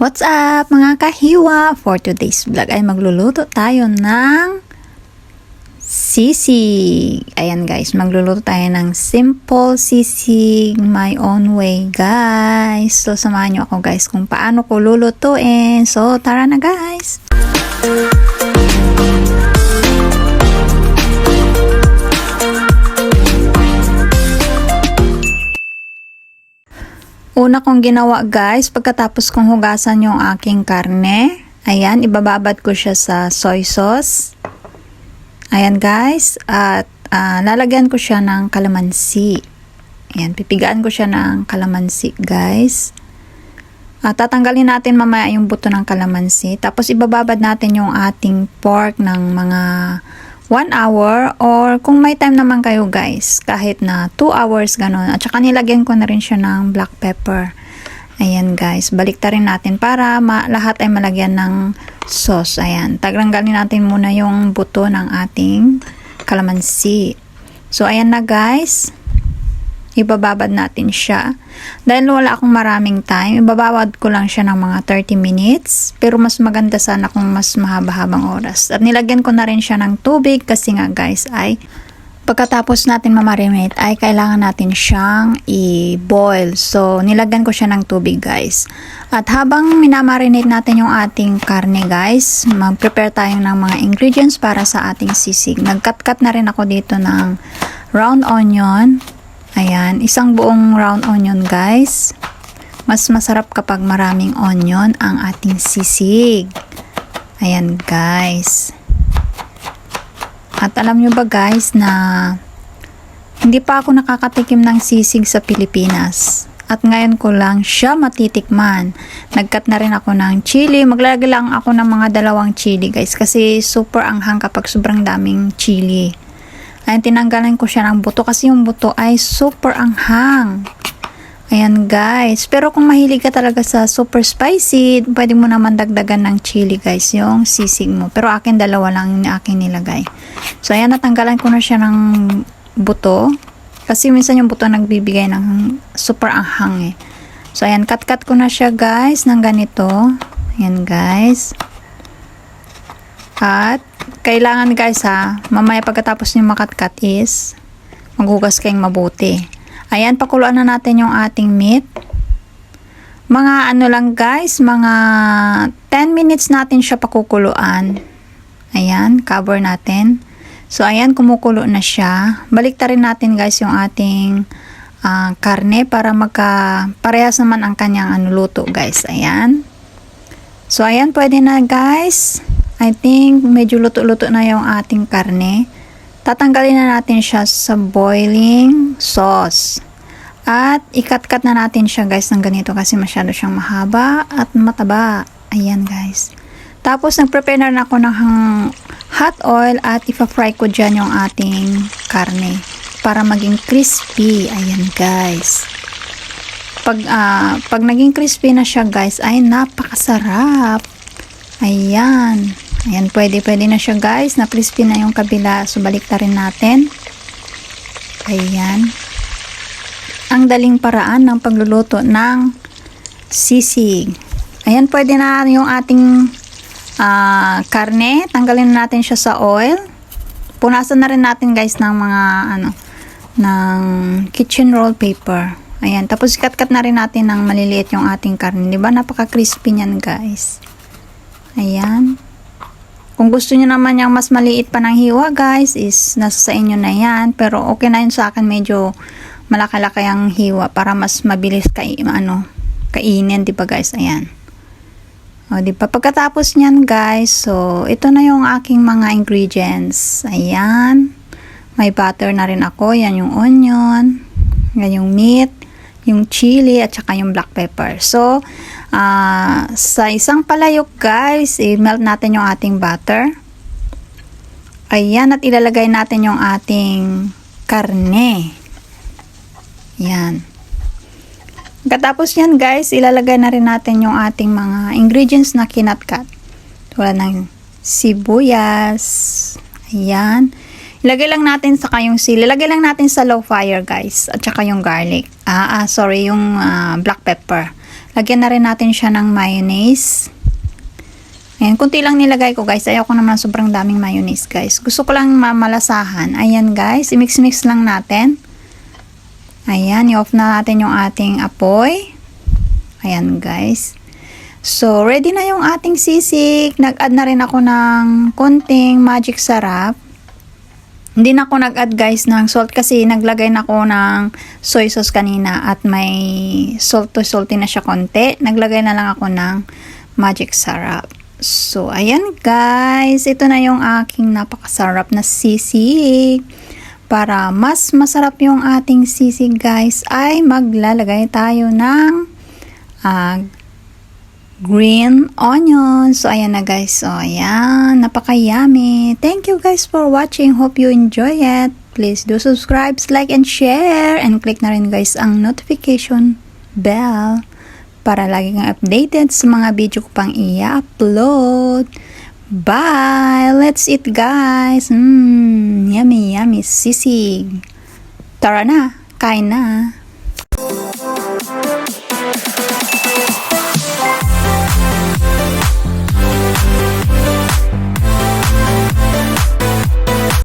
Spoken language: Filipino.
What's up mga kahiwa? For today's vlog ay magluluto tayo ng sisig. Ayan guys, magluluto tayo ng simple sisig my own way guys. So samahan nyo ako guys kung paano ko lulutuin. So tara na guys! Una kong ginawa guys, pagkatapos kong hugasan yung aking karne, ayan, ibababad ko siya sa soy sauce. Ayan guys, at ah, lalagyan ko siya ng kalamansi. Ayan, pipigaan ko siya ng kalamansi guys. At tatanggalin natin mamaya yung buto ng kalamansi. Tapos ibababad natin yung ating pork ng mga 1 hour or kung may time naman kayo guys, kahit na 2 hours ganun. At saka nilagyan ko na rin siya ng black pepper. Ayan guys, baliktarin natin para ma lahat ay malagyan ng sauce. Ayan, tagranggalin natin muna yung buto ng ating kalamansi. So ayan na guys, ibababad natin siya. Dahil wala akong maraming time, ibababad ko lang siya ng mga 30 minutes. Pero mas maganda sana kung mas mahaba-habang oras. At nilagyan ko na rin siya ng tubig kasi nga guys ay pagkatapos natin mamarinate ay kailangan natin siyang i-boil. So, nilagyan ko siya ng tubig guys. At habang minamarinate natin yung ating karne guys, mag-prepare tayo ng mga ingredients para sa ating sisig. Nag-cut-cut na rin ako dito ng round onion, Ayan, isang buong round onion guys. Mas masarap kapag maraming onion ang ating sisig. Ayan guys. At alam nyo ba guys na hindi pa ako nakakatikim ng sisig sa Pilipinas. At ngayon ko lang siya matitikman. Nagkat na rin ako ng chili. Maglalagay lang ako ng mga dalawang chili guys. Kasi super anghang kapag sobrang daming chili. Ayan, tinanggalan ko siya ng buto kasi yung buto ay super anghang. Ayan guys. Pero kung mahilig ka talaga sa super spicy, pwede mo naman dagdagan ng chili guys, yung sisig mo. Pero akin dalawa lang yung akin nilagay. So ayan, natanggalan ko na siya ng buto. Kasi minsan yung buto nagbibigay ng super anghang eh. So ayan, cut-cut ko na siya guys ng ganito. Ayan guys. At kailangan guys ha, mamaya pagkatapos nyo makatkat is maghugas kayong mabuti. Ayan, pakuluan na natin yung ating meat. Mga ano lang guys, mga 10 minutes natin siya pakukuluan. Ayan, cover natin. So ayan, kumukulo na siya. Baliktarin natin guys yung ating ah, karne para magka parehas naman ang kanyang ano, luto guys. Ayan. So ayan, pwede na guys. I think medyo luto-luto na yung ating karne. Tatanggalin na natin siya sa boiling sauce. At ikat-kat na natin siya guys ng ganito kasi masyado siyang mahaba at mataba. Ayan guys. Tapos nag-prepare na ako ng hot oil at ipa-fry ko dyan yung ating karne para maging crispy. Ayan guys. Pag, ah, pag naging crispy na siya guys ay napakasarap. Ayan. Ayan, pwede, pwede na siya guys. Na-crispy na yung kabila. So, balik rin natin. Ayan. Ang daling paraan ng pagluluto ng sisig. Ayan, pwede na yung ating ah, karne. Tanggalin na natin siya sa oil. Punasan na rin natin guys ng mga ano, ng kitchen roll paper. Ayan, tapos cut-cut na rin natin ng maliliit yung ating karne. Di ba? Napaka-crispy niyan guys. Ayan. Kung gusto niyo naman yung mas maliit pa ng hiwa, guys, is nasa sa inyo na yan. Pero okay na yun sa akin, medyo malaki-laki ang hiwa para mas mabilis ka, ano, kainin, di ba guys? Ayan. O, di ba? Pagkatapos niyan, guys, so, ito na yung aking mga ingredients. Ayan. May butter na rin ako. Yan yung onion. Yan yung meat yung chili at saka yung black pepper. So, ah, sa isang palayok guys, i-melt natin yung ating butter. Ayan, at ilalagay natin yung ating karne. Yan. Katapos yan guys, ilalagay na rin natin yung ating mga ingredients na kinatkat. Tulad ng sibuyas. Ayan. Ilagay lang natin sa kayong sili. Ilagay lang natin sa low fire, guys. At saka yung garlic. Ah, ah sorry, yung ah, black pepper. Lagyan na rin natin siya ng mayonnaise. Ayan, kunti lang nilagay ko guys. Ayaw ko naman sobrang daming mayonnaise guys. Gusto ko lang mamalasahan. Ayan guys, i-mix-mix lang natin. Ayan, i-off na natin yung ating apoy. Ayan guys. So, ready na yung ating sisig. Nag-add na rin ako ng konting magic sarap. Hindi na ako nag-add guys ng salt kasi naglagay na ako ng soy sauce kanina at may salt to salty na siya konti. Naglagay na lang ako ng magic sarap. So, ayan guys. Ito na yung aking napakasarap na sisig. Para mas masarap yung ating sisig guys ay maglalagay tayo ng ah, green onion. So, ayan na guys. So, ayan. Napaka-yummy. Thank you guys for watching. Hope you enjoy it. Please do subscribe, like, and share. And click na rin guys ang notification bell para lagi kang updated sa mga video ko pang i-upload. Bye! Let's eat guys! Mmm, yummy, yummy sisig. Tara na, kain na.